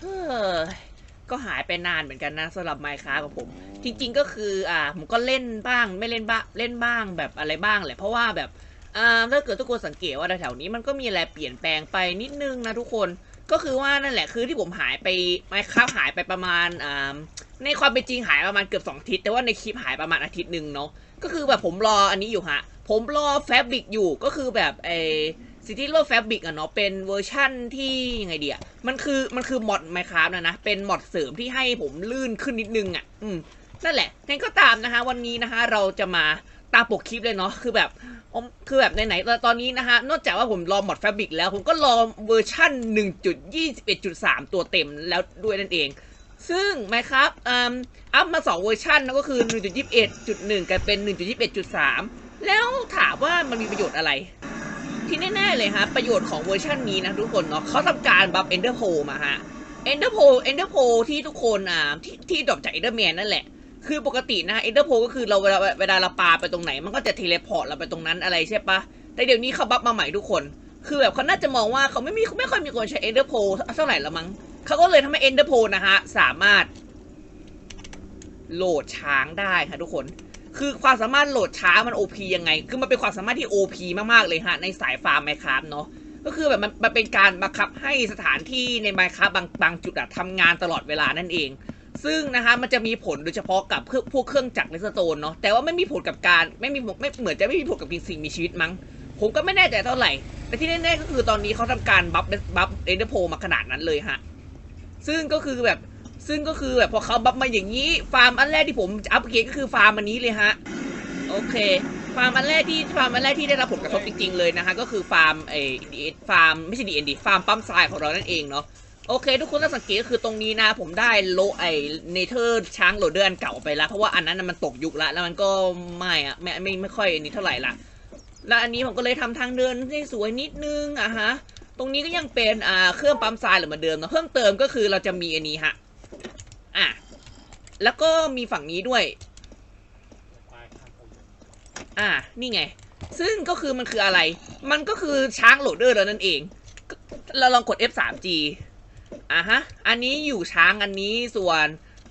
เฮ้ยก็หายไปนานเหมือนกันนะสำหรับไมค์ค a f t ของผม จริง ๆ ก็คืออ่าผมก็เล่นบ้างไม่เล่นบ้างเล่นบ้างแบบอะไรบ้างแหละเพราะว่าแบบอ่าถ้าเกิดทุกคนสังเกตว่าแถวๆนี้มันก็มีอะไรเปลี่ยนแปลงไปนิดนึงนะทุกคนก็คือว่านั่นแหละคือที่ผมหายไปไมค์ค a f t หายไปประมาณอ่าในความเป็นจริงหายประมาณเกือบสองอาทิตย์แต่ว่าในคลิปหายประมาณอาทิตย์หนึ่งเนาะก็คือแบบผมรออันนี้อยู่ฮะผมรอแฟบบิกอยู่ก็คือแบบไอ ซิตี้โลแฟบบิกอะเนาะเป็นเวอร์ชั่นที่ยังไงดีอะมันคือมันคือมอดไมค r a f t นะนะ เป็นมอดเสริมที่ให้ผมลื่นขึ้นนิดนึงอะอืมนั่นแหละงั้นก็ตามนะคะวันนี้นะคะเราจะมาตามปกคลิปเลยเนาะคือแบบคือแบบไหนๆตอนนี้นะคะนอกจากว่าผมรอมอดแฟบบิกแล้ว ผมก็รอเวอร์ชั่น 1.21.3 ตัวเต็มแล้วด้วยนั่นเอง ซึ่งไหมครับอืมอัพมา 2 เวอร์ชันนะก็คือ 1.21.1กับเป็น 1.21.3 แล้วถามว่ามันมีประโยชน์อะไร ที่แน่ๆเลยฮะ ประโยชน์ของเวอร์ชันนี้นะทุกคนเนาะเขาทำการบัฟเอนเดอร์โพมาฮะเอนเดอร์โพเอนเดอร์โพที่ทุกคนอ่าที่ที่ดรอปจากเอนเดอร์แมนนั่นแหละ คือปกตินะเอนเดอร์โพก็คือเราเวลาเวลาเราปาไปตรงไหน มันก็จะเทเลพอร์ตเราไปตรงนั้นอะไรใช่ปะแต่เดี๋ยวนี้เขาบัฟมาใหม่ทุกคน คือแบบเขาน่าจะมองว่าเขาไม่มีไม่ค่อยมีคนใช้เอนเดอร์โพเท่าไหร่ละมั้งเขาก็เลยทำให้เอนเดอร์โพนะฮะสามารถโหลดช้างได้ค่ะทุกคน คือความสามารถโหลดช้ามัน OP ยังไง คือมันเป็นความสามารถที่ OP มาก ๆ เลยฮะ ในสายฟาร์มไมค r a f t เนาะ ก็คือแบบมันมันเป็นการบังคับให้สถานที่ในไมค r a f t บางบางจุดอะทำงานตลอดเวลานั่นเอง ซึ่งนะคะมันจะมีผลโดยเฉพาะกับพวกพวกเครื่องจักรเลสโตนเนาะ แต่ว่าไม่มีผลกับการไม่มีไม่เหมือนจะไม่มีผลกับสิ่งมีชีวิตมั้ง ผมก็ไม่แน่ใจเท่าไหร่ แต่ที่แน่ๆก็คือตอนนี้เขาทำการบัฟบัฟเอเดอร์โพมาขนาดนั้นเลยฮะ ซึ่งก็คือแบบ ซึ่งก็คือแบบพอเขาบัฟมาอย่างนี้ ฟาร์มอันแรกที่ผมอัปเกรดก็คือฟาร์มอันนี้เลยฮะ โอเค ฟาร์มอันแรกที่ฟาร์มอันแรกที่ได้รับผลกระทบจริง ๆ เลยนะคะก็คือฟาร์มไอ้ฟาร์มไม่ใช่ดีเอ็นดีฟาร์มปั๊มทรายของเรานั่นเองเนาะโอเค ทุกคนต้องสังเกตก็คือตรงนี้นะ ผมได้โลไอเนเธอร์ช้างโหลดเดอร์อันเก่าไปแล้วเพราะว่าอันนั้นมันตกยุคละแล้วมันก็ไม่อะไม่ไม่ไม่ค่อยอันนี้เท่าไหร่ละแล้วอันนี้ผมก็เลยทำทางเดินให้สวยนิดนึงอะฮะตรงนี้ก็ยังเป็นอ่าเครื่องปั๊มทรายเหมือนเดิมเนาะเพิ่มเติมก็คือเราจะมีอันนี้ฮะ อะ แล้วก็มีฝั่งนี้ด้วย อ่านี่ไง ซึ่งก็คือมันคืออะไร มันก็คือช้างโหลดเดอร์แล้วนั่นเอง เราลองกด F3G อะฮะ อันนี้อยู่ช้างอันนี้ส่วน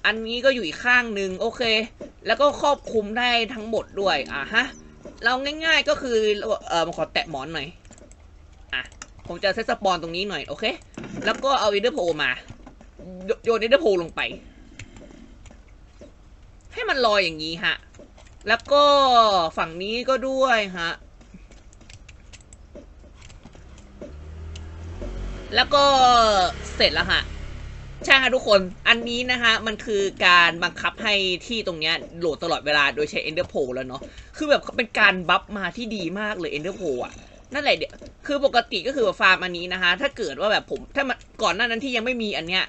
อันนี้ก็อยู่อีกข้างหนึ่งโอเค แล้วก็ครอบคลุมได้ทั้งหมดด้วย อะฮะ เราง่ายๆก็คือ เออมาขอแตะหมอนหน่อย อะ ผมจะเซตสปอนตรงนี้หน่อย โอเค แล้วก็เอาอินเดอร์โพมา โยนอินเดอร์โพลงไป ให้มันลอยอย่างนี้ฮะ แล้วก็ฝั่งนี้ก็ด้วยฮะ แล้วก็เสร็จแล้วฮะ ใช่ค่ะทุกคน อันนี้นะฮะ มันคือการบังคับให้ที่ตรงเนี้ยโหลดตลอดเวลาโดยใช้ Ender p o แล้วเนาะ คือแบบเป็นการบัฟมาที่ดีมากเลย Ender p o อะนั่นแหละเดี๋ยวคือปกติก็คือฟาร์มอันนี้นะคะ ถ้าเกิดว่าแบบผม ถ้ามันก่อนหน้านั้นที่ยังไม่มีอันเนี้ย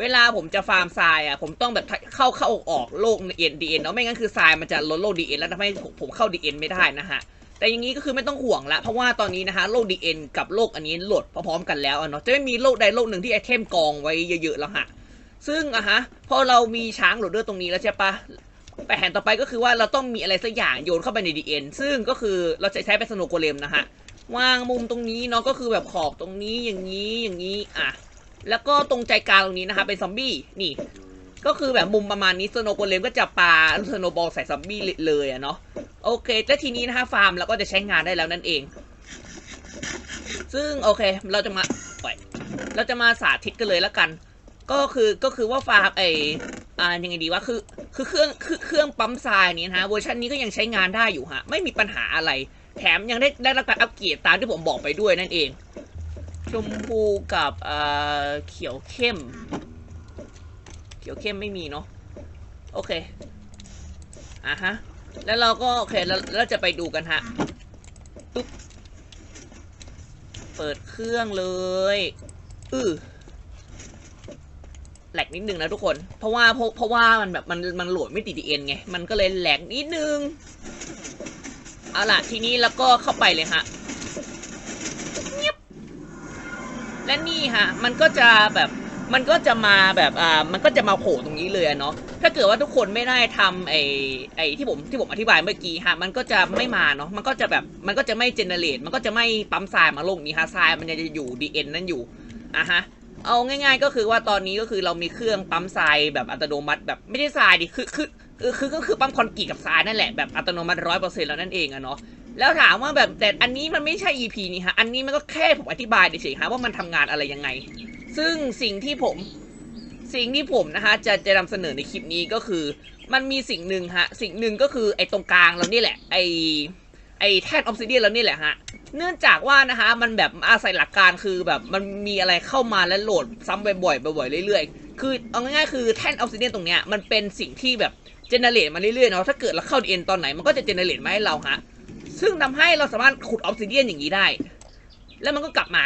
เวลาผมจะฟาร์มทรายอะผมต้องแบบเข้าเข้าออกออกโลกเอ็นดีเอ็นเนาะไม่งั้นคือทรายมันจะลดโลกดีเอ็นแล้วทำให้ผมเข้าดีเอ็นไม่ได้นะฮะแต่อย่างนี้ก็คือไม่ต้องห่วงละเพราะว่าตอนนี้นะฮะโลกดีเอ็นกับโลกอันนี้โหลดพร้อมๆกันแล้วเนาะจะไม่มีโลกใดโลกหนึ่งที่ไอเทมกองไว้เยอะๆแล้วฮะซึ่งอะฮะพอเรามีช้างโหลดเดอร์ตรงนี้แล้วใช่ปะแผนต่อไปก็คือว่าเราต้องมีอะไรสักอย่างโยนเข้าไปในดีเอ็นซึ่งก็คือเราจะใช้เป็นสโนโกเลมนะฮะวางมุมตรงนี้เนาะก็คือแบบขอบตรงนี้อย่างนี้อย่างนี้อะ แล้วก็ตรงใจกลางตรงนี้นะคะ เป็นซอมบี้นี่ ก็คือแบบมุมประมาณนี้สโนโกเลมก็จะปาสโนบอลใส่ซอมบี้เลยอะเนาะโอเคแล้วทีนี้นะคะฟาร์มเราก็จะใช้งานได้แล้วนั่นเอง ซึ่งโอเคเราจะมาเราจะมาสาธิตกันเลยแล้วกัน ก็คือก็คือว่าฟาร์มไออ่ายังไงดีว่าคือคือเครื่องคือเครื่องปั๊มทรายนี้นะฮะเวอร์ชันนี้ก็ยังใช้งานได้อยู่ฮะไม่มีปัญหาอะไร แถมยังได้ได้รับการอัปเกรดตามที่ผมบอกไปด้วยนั่นเอง ชมพูกับเอ่อเขียวเข้ม เขียวเข้มไม่มีเนาะโอเคอะฮะแล้วเราก็โอเคแล้วเราจะไปดูกันฮะปุ๊บเปิดเครื่องเลยอือแหลกนิดนึงนะทุกคน เพราะว่าเพราะเพราะว่ามันแบบมันมันโหลดไม่ติดดีเอ็นไง มันก็เลยแหลกนิดนึง เอาล่ะทีนี้แล้วก็เข้าไปเลยฮะ และนี่ฮะมันก็จะแบบมันก็จะมาแบบอ่ามันก็จะมาโผล่ตรงนี้เลยเนาะถ้าเกิดว่าทุกคนไม่ได้ทำไอ้ไอ้ที่ผมที่ผมอธิบายเมื่อกี้ฮะมันก็จะไม่มาเนาะมันก็จะแบบมันก็จะไม่เจเนเรตมันก็จะไม่ปั๊มทรายมาลงนี้ฮะทรายมันจะอยู่ดีเอ็นนั่นอยู่อะฮะเอาง่ายๆก็คือว่าตอนนี้ก็คือเรามีเครื่องปั๊มทรายแบบอัตโนมัติแบบไม่ได้ทรายดิคือคือคือก็คือปั๊มคอนกรีตกับทรายนั่นแหละแบบอัตโนมัติร้อยเปอร์เซ็นต์แล้วนั่นเองอะเนาะ แล้วถามว่าแบบแต่อันนี้มันไม่ใช่ EP นี่ฮะ อันนี้มันก็แค่ผมอธิบายเฉยๆฮะว่ามันทำงานอะไรยังไง ซึ่งสิ่งที่ผมสิ่งที่ผมนะฮะจะจะนำเสนอในคลิปนี้ก็คือ มันมีสิ่งหนึ่งฮะ สิ่งหนึ่งก็คือไอ้ตรงกลางเรานี่แหละ ไอ้ไอ้แท่นออฟซิเดียนเรานี่แหละฮะ เนื่องจากว่านะฮะมันแบบอาศัยหลักการคือแบบมันมีอะไรเข้ามาแล้วโหลดซ้ำบ่อยๆบ่อยๆเรื่อยๆ คือเอาง่ายๆคือแท่นออฟซิเดียนตรงเนี้ยมันเป็นสิ่งที่แบบเจเนเรตมาเรื่อยๆเนาะถ้าเกิดเราเข้าดีเอ็นตอนไหนมันก็จะเจเนเรตมาให้เราฮะ ซึ่งทำให้เราสามารถขุดออฟซิเดียนอย่างนี้ได้ แล้วมันก็กลับมา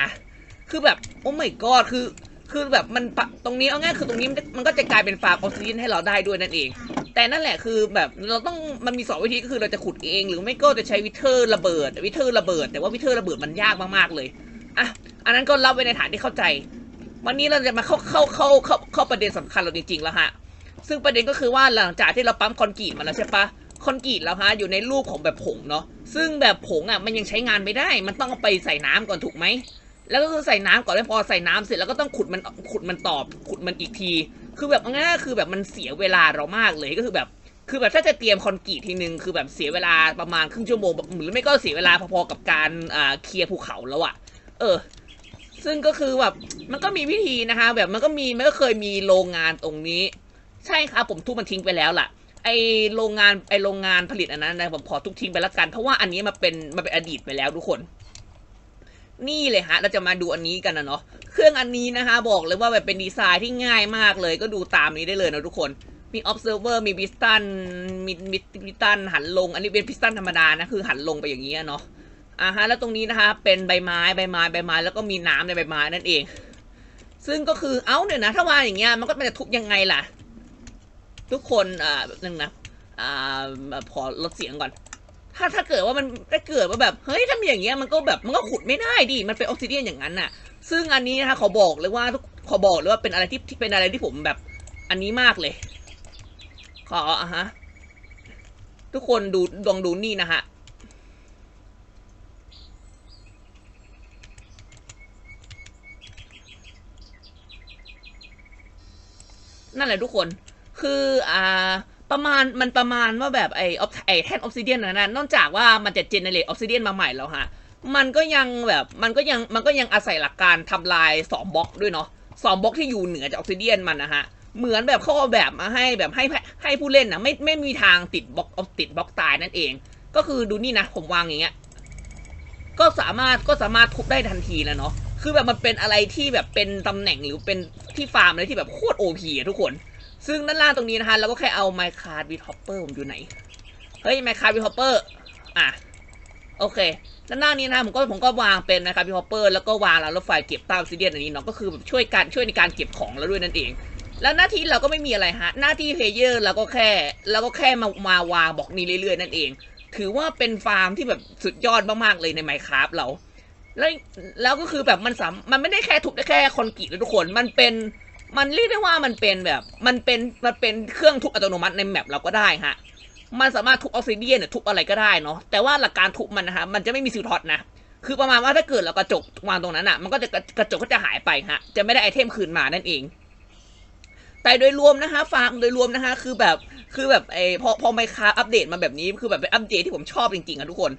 คือแบบโอ้ my god คือ คือแบบมันตรงนี้เอาง่ายคือตรงนี้มันก็จะกลายเป็นฟาร์มออกซิเจนให้เราได้ด้วยนั่นเอง แต่นั่นแหละคือแบบเราต้องมันมีสองวิธีก็คือเราจะขุดเอง หรือไม่ก็จะใช้วิเทอร์ระเบิด วิเทอร์ระเบิด แต่ว่าวิเทอร์ระเบิดมันยากมากๆเลยอะอันนั้นก็รับไว้ในฐานที่เข้าใจ วันนี้เราจะมาเข้าเข้าเข้าเข้าเข้าประเด็นสำคัญเราจริงๆแล้วฮะซึ่งประเด็นก็คือว่าหลังจากที่เราปั๊มคอนกรีตมาแล้วใช่ปะ คอนกรีตแล้วฮะอยู่ในรูปของแบบผงเนาะซึ่งแบบผงอะมันยังใช้งานไม่ได้ มันต้องไปใส่น้ำก่อนถูกไหมแล้วก็คือใส่น้ำก่อนแล้วพอใส่น้ำเสร็จแล้วก็ต้องขุดมันขุดมันตอบขุดมันอีกที คือแบบง่ายๆคือแบบมันเสียเวลาเรามากเลยก็คือแบบ คือแบบถ้าจะเตรียมคอนกรีตทีนึงคือแบบเสียเวลาประมาณครึ่งชั่วโมงหรือไม่ก็เสียเวลาพอๆกับการอ่าเคลียร์ภูเขาแล้วอะ เออ ซึ่งก็คือแบบมันก็มีวิธีนะคะ แบบมันก็มีมันก็เคยมีโรงงานตรงนี้ ใช่ครับผมทุบมันทิ้งไปแล้วล่ะ ไอโรงงานไอโรงงานผลิตอันนั้นนะผมขอทุบทิ้งไปล้วกัน เพราะว่าอันนี้มันเป็นมันเป็นอดีตไปแล้วทุกคน นี่เลยฮะ เราจะมาดูอันนี้กันนะเนาะเครื่องอันนี้นะคะ บอกเลยว่าแบบเป็นดีไซน์ที่ง่ายมากเลย ก็ดูตามนี้ได้เลยนะทุกคนมี observer มี piston มีมี piston หันลง อันนี้เป็น piston ธรรมดานะคือหันลงไปอย่างนี้เนาะอ่าฮะแล้วตรงนี้นะคะ เป็นใบไม้ใบไม้ใบไม้แล้วก็มีน้ำในใบไม้นั่นเอง ซึ่งก็คือเอ้าเดี๋ยนะ ถ้าวางอย่างเงี้ยมันก็มันจะทุบยังไงล่ะ ทุกคนอ่าหนึ่งนะอ่าพอลดเสียงก่อน ถ้าถ้าเกิดว่ามันถ้าเกิดว่าแบบเฮ้ยถ้ามีอย่างเงี้ยมันก็แบบมันก็ขุดไม่ได้ดิมันเป็นออกซิเดียนอย่างนั้นน่ะ ซึ่งอันนี้นะคะขอบอกเลยว่าทุกขอบอกเลยว่าเป็นอะไรที่ที่เป็นอะไรที่ผมแบบอันนี้มากเลย ขออะฮะทุกคนดูลองดูนี่นะฮะนั่นแหละทุกคน คืออ่าประมาณมันประมาณว่าแบบไอออฟไอแท่นออฟซิเดียนนั้นนะนอกจากว่ามันจะเจเนเรตออฟซิเดียนมาใหม่แล้วฮะ มันก็ยังแบบมันก็ยังมันก็ยังอาศัยหลักการทำลายสองบล็อกด้วยเนาะสองบล็อกที่อยู่เหนือจากออฟซิเดียนมันนะฮะ เหมือนแบบเขาเอาแบบมาให้แบบให้ให้ผู้เล่นนะไม่ไม่มีทางติดบล็อกติดบล็อกตายนั่นเอง ก็คือดูนี่นะผมวางอย่างเงี้ยก็สามารถก็สามารถทุบได้ทันทีแล้วเนาะคือแบบมันเป็นอะไรที่แบบเป็นตำแหน่งหรือเป็นที่ฟาร์มอะไรที่แบบโคตรโอพีอะทุกคน ซึ่งด้านล่างตรงนี้นะคะเราก็แค่เอา My Card with Hopper ผมอยู่ไหน เฮ้ย My Card with Hopper อะ โอเค ด้านหน้านี้นะผมก็ผมก็วางเป็นนะครับพี่ฮอปเปอร์แล้วก็วางแล้วรถไฟเก็บตามซีเดียนอันนี้เนาะก็คือแบบช่วยการช่วยในการเก็บของแล้วด้วยนั่นเอง แล้วหน้าที่เราก็ไม่มีอะไรฮะ หน้าที่เพลเยอร์เราก็แค่เราก็แค่มามาวางบอกนี้เรื่อยๆนั่นเอง ถือว่าเป็นฟาร์มที่แบบสุดยอดมากๆเลยในไมค์คราฟเราแล้วแล้วก็คือแบบมันสามมันไม่ได้แค่ทุบได้แค่คอนกรีตนะทุกคน มันเป็น มันเรียกได้ว่ามันเป็นแบบ มันเป็นมันเป็นเครื่องทุบอัตโนมัติในแมปเราก็ได้ฮะมันสามารถทุบออกซิเดียนเนี่ยทุบอะไรก็ได้เนาะแต่ว่าหลักการทุบมันนะฮะมันจะไม่มีซิลท็อตนะคือประมาณว่าถ้าเกิดเรากระจกวางตรงนั้นอะ มันก็จะกระจกก็จะหายไปฮะจะไม่ได้ไอเทมคืนมานั่นเอง แต่โดยรวมนะฮะฟาร์มโดยรวมนะฮะคือแบบคือแบบไอพอพอไมคาอัปเดตมาแบบนี้คือแบบเป็นอัปเดตที่ผมชอบจริงๆอะทุกคน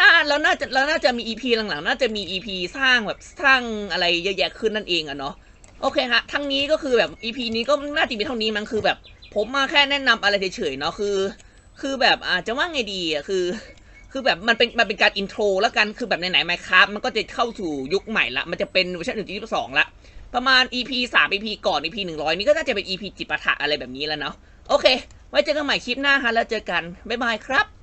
น่าแล้วน่าจะแล้วน่าจะมี EP หลังๆ น่าจะมี EP สร้างแบบสร้างอะไรเยอะแยะขึ้นนั่นเองอะเนาะ โอเคฮะ ทั้งนี้ก็คือแบบ EP นี้ก็น่าจะมีเท่านี้มันคือแบบ ผมมาแค่แนะนำอะไรเฉยๆเนาะคือ คือแบบอาจจะว่าไงดีอะคือ คือแบบมันเป็นมันเป็นการอินโทรแล้วกันคือแบบไหนๆไมค์ครับมันก็จะเข้าสู่ยุคใหม่ละมันจะเป็นเวอร์ชันหนึ่งที่สองละประมาณ EP สาม EP ก่อน EP หนึ่งร้อยนี่ก็น่าจะเป็น EP จิปาถะอะไรแบบนี้แล้วเนาะโอเค ไว้เจอกันใหม่คลิปหน้าฮะแล้วเจอกันบ๊ายบายครับ